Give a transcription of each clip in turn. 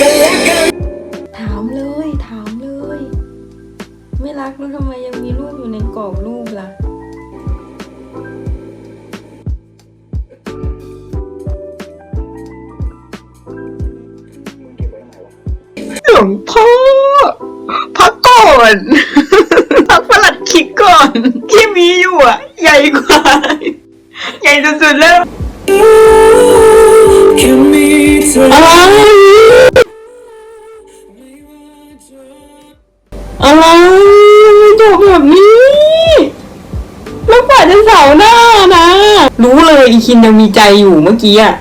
กันและกัน ถามเลย ถามเลย ไม่รักแล้วทำไมยังมีรูปอยู่ในกรอบรูปล่ะ หลวงพ่อพักก่อนพักประหลัดคิดก่อน ที่มีอยู่อะ ใหญ่กว่า ใหญ่สุดๆแล้ว อีคินยังมีใจอยู่เมื่อกี้อะ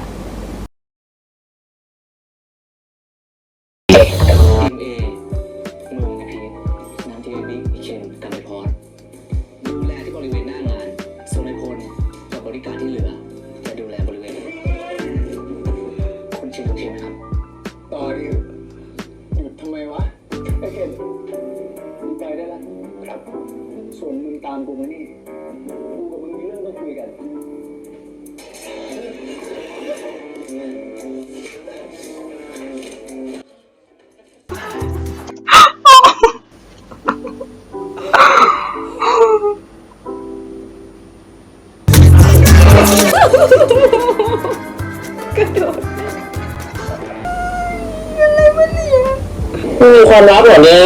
มีความลับเหรอเนี่ย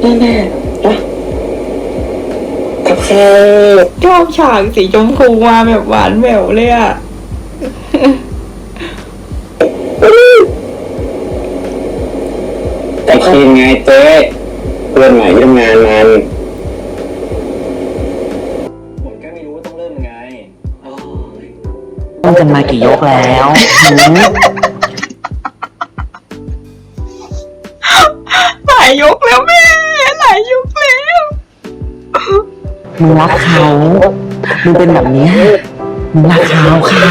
แน่ๆนะกับใครชอบฉากสีชมพูมาแบบหวานแหววเลยอะแต่คีนไงเจ๊เพื่อนใหม่ที่ทำงานมัน กันมากี่ยกแล้วหืมหลายยกแล้วแม่หลายยกแล้วมึงรักเขา มึงเป็นแบบเนี้ยมึงรักเขาค่ะ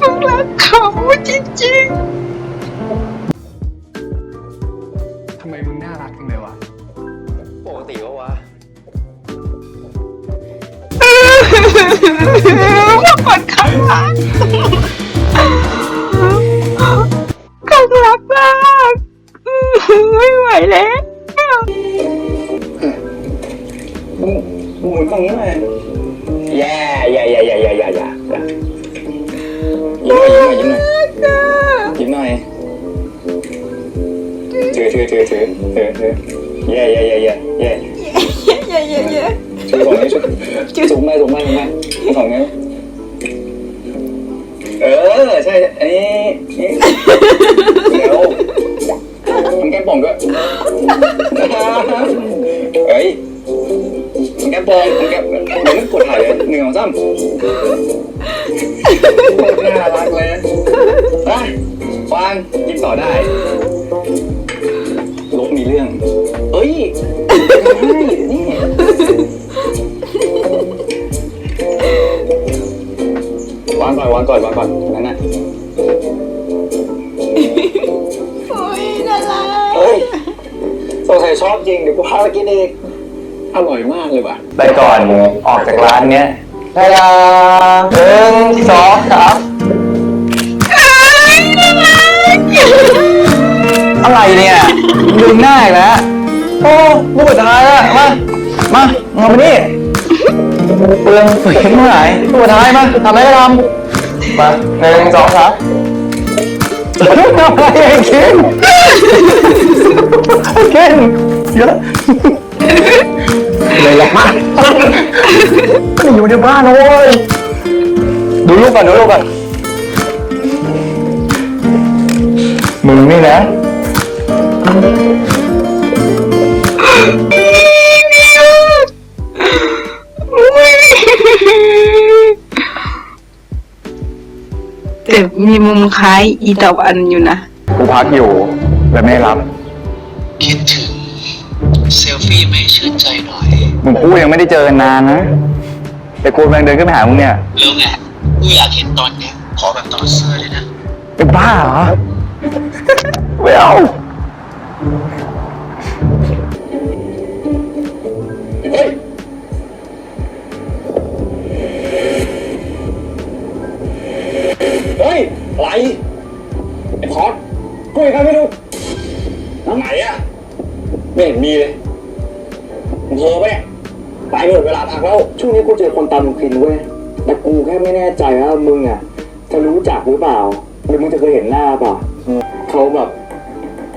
มึงรักเขาจริงทำไมมึงน่ารักจังเลยวะ ๆว่าคนข้างรักข้างรักมากไม่ไหวแล้วมึงมึงหมุนตรงนี้เลยแย่แย่แย่แย่แย่แย่แย่ยิ้มหน่อยยิ้มหน่อยยิ้มหน่อยถือถือถือถือถือถือแย่แย่แย่แย่แย่เย้เย้เย้ช่วยของนี้ช่วยสูงไหมสูงไหมสูงไหม ของนี้เออ ใช่อันนี้นี่เดี๋ยวมันแก้มป่องด้วยเฮ้ยมันแก้มป่องมันแก้มเดี๋ยวนึกดถ่ายเลยหนึ่งสองสามโคตรน่ารักเลยไปวางกินต่อได้ลบมีเรื่อง เอ้ยนี่ วางก่อนวางก่อนวางก่อนนั่นน่ะโอ้ยน่ารักเฮ้ยสงสัยชอบจริงเดี๋ยวกูพาไปกินเองอร่อยมากเลยว่ะ ไปก่อนออกจากร้านเนี้ยดาดาหนึ่งสองสามอะไรเนี่ยลืมหน้าอีกแล้วโอ้ลูกสุดท้ายแล้ว มา มาเอามานี่เปลืองฝืนเมื่อไหร่ลูกสุดท้ายมาทำอะไรก็ทำ มาหนึ่งสองสามทำอะไรไอ้เคนไอ้เคนเยอะเลยละมาไม่อยู่ในบ้านนะเว้ยดูลูกก่อนดูลูกก่อนมึงนี่นะ มีมุมคล้ายอีตาวันอยู่นะ กูพักอยู่แต่ไม่รับ คิดถึงเซลฟี่ไหมชื่นใจหน่อย มึงกูยังไม่ได้เจอกันนานนะ แต่กูกำลังเดินขึ้นไปหามึงเนี่ยแล้วไงกูอยากเห็นตอนเนี้ยขอแบบตอนเสื้อเลยนะ เป็นบ้าเหรอ ไม่เอา เฮ้ยอะไรไอ้พอดคุยกันไม่รู้น้ำไหนอะไม่เห็นมีเลยมึงโทรไปะเนี่ยไปหมดเวลาพักแล้วช่วงนี้กูเจอคนตามมึงคลินเว้ยแต่กูแค่ไม่แน่ใจว่ามึงอะจะรู้จักหรือเปล่าหรือมึงจะเคยเห็นหน้าเปล่าเขาแบบ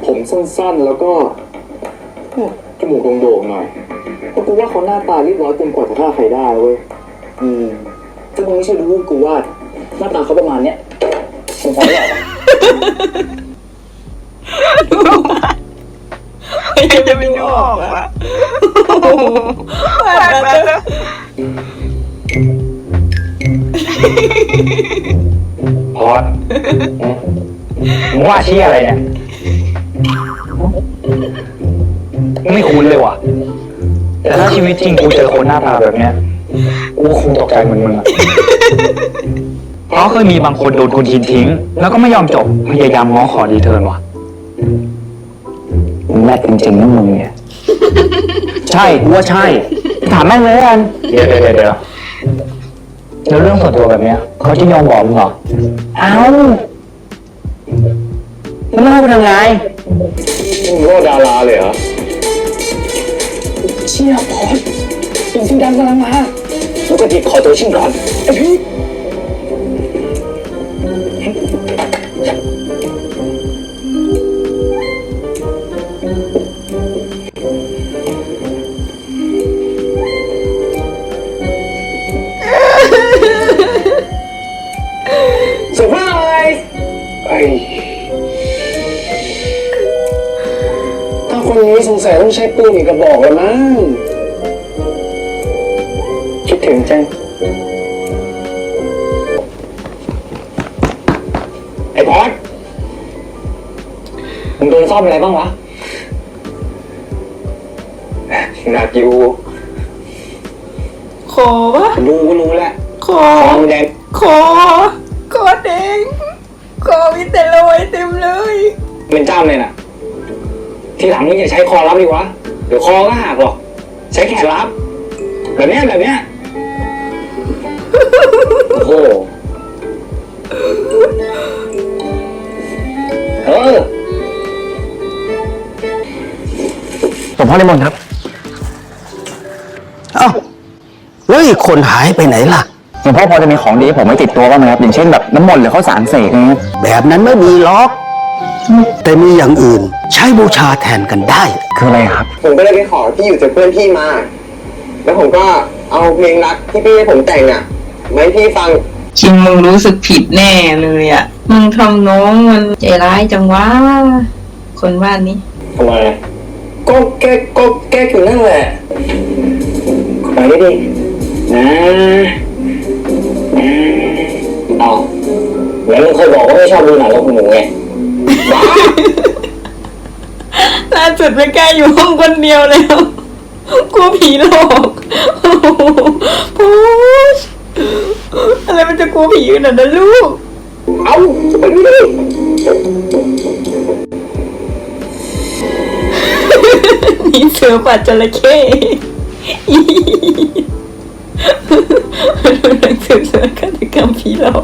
ผมสั้นๆแล้วก็จมูกโด่งๆหน่อยแต่กูว่าเขาหน้าตาเรียบร้อยเกินกว่าจะฆ่าใครได้เว้ยอืมถ้ามึงไม่ใช่รู้กูว่าหน้าตาเขาประมาณเนี้ย มึงพอแล้วยังจะไม่ออกอะผ่านมาแล้วพอดมึงว่าชี้อะไรเนี่ยไม่คุ้นเลยว่ะ แต่ถ้าชีวิตจริงกูเจอคนหน้าตาแบบเนี้ยกูคงตกใจเหมือนมึงอะ เพราะเคยมีบางคนโดนคนทิ้งทิ้ง แล้วก็ไม่ยอมจบ พยายามง้อขอรีเทิร์นว่ะมึงแรกจริงๆนะมึงเนี่ย ใช่กูว่าใช่ ถามแม่งเลยกัน เดี๋ยวเดี๋ยวเดี๋ยวเดี๋ยวแล้วเรื่องส่วนตัวแบบเนี้ยเขาจะยอมบอกมึงเหรอ เอ้าแล้วมึงให้กูทำไงมึงว่าดาราเลยเหรอ เชี่ยพอดเป็นสิ่งดังกำลังมาลูกกระดิกขอตัวชิมก่อนไอ้พี่ ต้องใช้ปืนอีกกระบอกแล้วมั้ง คิดถึงจัง ไอ้พอดมึงโดนซ่อมอะไรบ้างวะ หนักอยู่ ขอวะรู้ก็รู้แหละขอคอมงแดงขอขอแดงขอวิแต่รอยเต็มเลย เป็นจ้ำเลยน่ะ ทีหลังมึงอย่าใช้คอรับดีวะ เดี๋ยวคอก็หักหรอก ใช้แขนรับ แบบเนี้ยแบบเนี้ยโอ้โหเออผมพ่อในมนต์ครับ เอ้าเฮ้ยคนหายไปไหนล่ะ หลวงพ่อพอจะมีของดีให้ผมไม่ติดตัวบ้างไหมครับ อย่างเช่นแบบน้ำมนต์หรือข้าวสารเสกอะไรเงี้ยแบบนั้นไม่มีล็อก แต่มีอย่างอื่น ใช้บูชาแทนกันได้ คืออะไรครับ ผมก็เลยไปขอที่อยู่จากเพื่อนพี่มา แล้วผมก็เอาเพลงรักที่พี่ให้ผมแต่งอะมาให้พี่ฟัง คิมมึงรู้สึกผิดแน่เลยอะ มึงทำน้องมันใจร้ายจังวะ คนบ้านนี้ ทำไมก็แก้ก็แก้อยู่นั่นแหละไปได้ดินะนะเอาแล้วมึงเคยบอกว่าไม่ชอบดูหนังกับหนูไง ล่าสุดไม่กล้าอยู่ห้องคนเดียวแล้วกลัวผีหลอกโอ้ยอะไรมันจะกลัวผีขนาดนั้นลูก เอาจะไปดูดิมีเสือปัดจระเข้ดูหนังสือเสือฆาตกรรมผีหลอก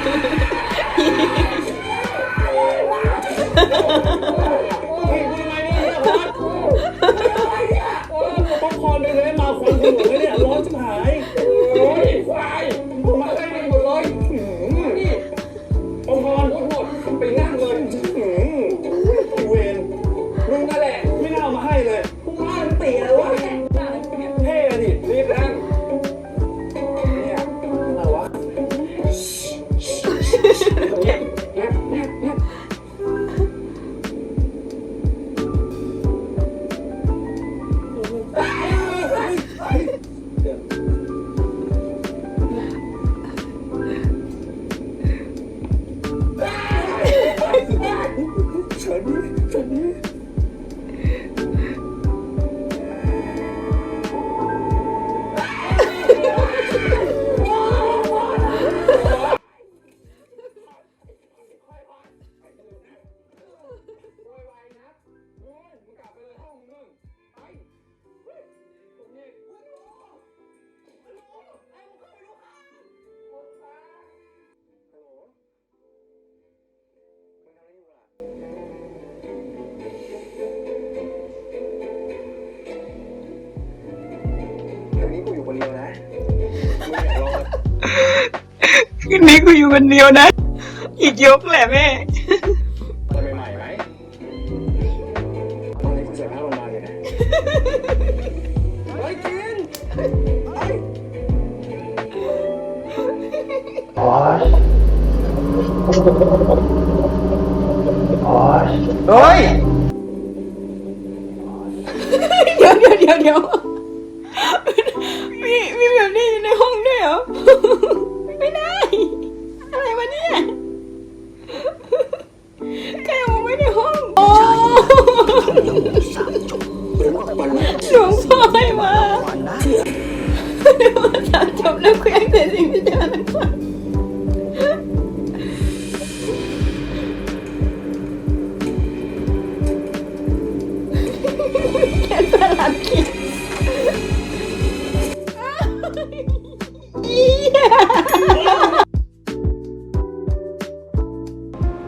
คืนนี้กูอยู่คนเดียวนะ อีกยกแหละแม่อะไรใหม่ๆไหมตอนนี้กูเสียค่าโรงพยาบาลอยู่นะเฮ้ยกินเฮ้ยเฮ้ย เดี๋ยวเดี๋ยวเดี๋ยวเดี๋ยว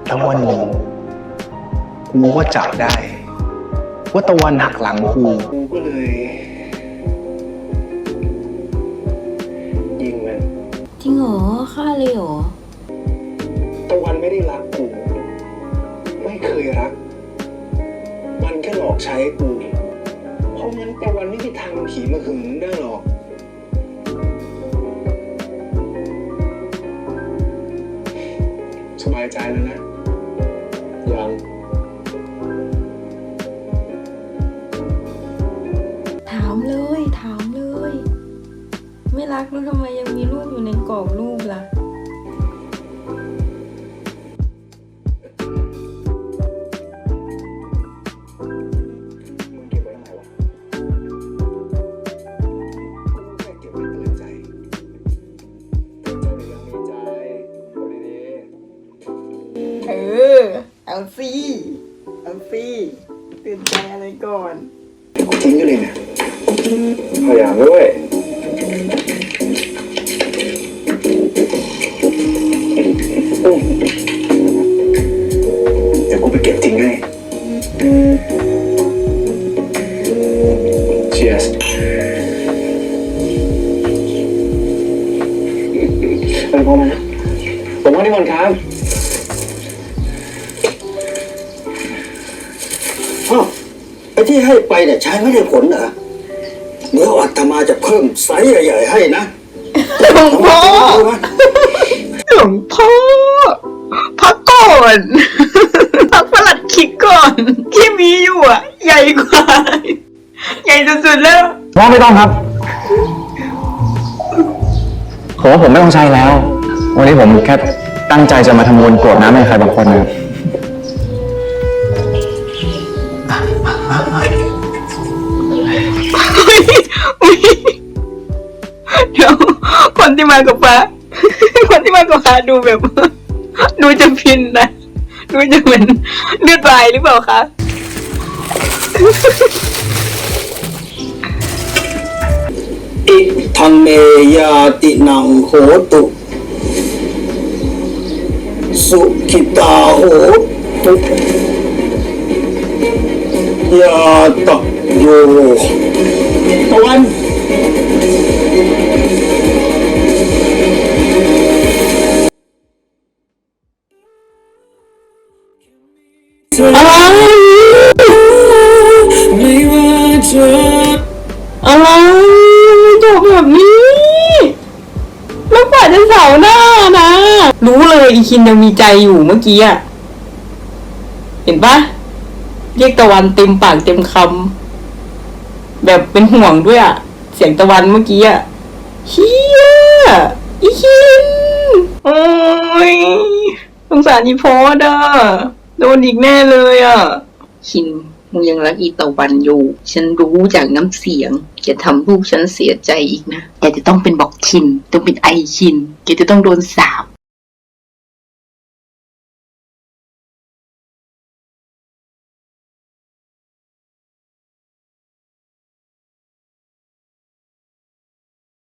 แล้ววันหนึ่งกูก็จับได้ ว่าตะวันหักหลังกูกูก็เลยยิงมันจริงเหรอฆ่าเลยเหรอตะวันไม่ได้รักกู ไม่เคยรัก มันแค่หลอกใช้กูเพราะงั้นตะวันไม่มีทางผีมาหึงได้หรอกายใจแล้วนะยังถามเลย ถามเลย ไม่รักแล้วทำไมยังมีรูปอยู่ในกรอบรูปล่ะ เอาสิเอาสิตื่นใจอะไรก่อนกูทิ้งกันเลยเนี่ยพยายามด้วยเดี๋ยวกูไปเก็บทิ้งให้ Cheers ไปพอมานะผมว่านี่วันครับ ไอ้ที่ให้ไปเนี่ยใช้ไม่ได้ผลเหรอเดี๋ยวอาตมาจะเพิ่มไซส์ใหญ่ๆให้นะหลวงพ่อรู้ไหมหลวงพ่อพักก่อนพักประหลัดคิดก่อน ที่มีอยู่อะ ใหญ่กว่า ใหญ่สุดๆแล้วว่าไม่ต้องครับผมว่าผมไม่ต้องใช้แล้ว วันนี้ผมแค่ตั้งใจจะมาทำบุญกรวดน้ำให้ใครบางคนนะครับ มากับฟ้า คนที่มากับฟ้าดูแบบ ดูจะพินนะดูจะเหมือนเลือดวายหรือเปล่าคะอิทังเมยาตินังโหตุ สุขิตาโหตุยาตะโยตะวัน ไรไม่ว่าจะอะไรจบแบบนี้แล้วกว่าจะเสาหน้านะ รู้เลยอีคินยังมีใจอยู่เมื่อกี้อะเห็นปะเรียกตะวันเต็มปากเต็มคำแบบเป็นห่วงด้วยอะเสียงตะวันเมื่อกี้อะเฮียอีคิน โอ้ยสงสารอีพอดอะ โดนอีกแน่เลยอะคินมึงยังรักอีตะวันอยู่ ฉันรู้จากน้ำเสียง แกทำลูกฉันเสียใจอีกนะ แกจะต้องเป็นบอกคิน ต้องเป็นไอคิน แกจะต้องโดนสาป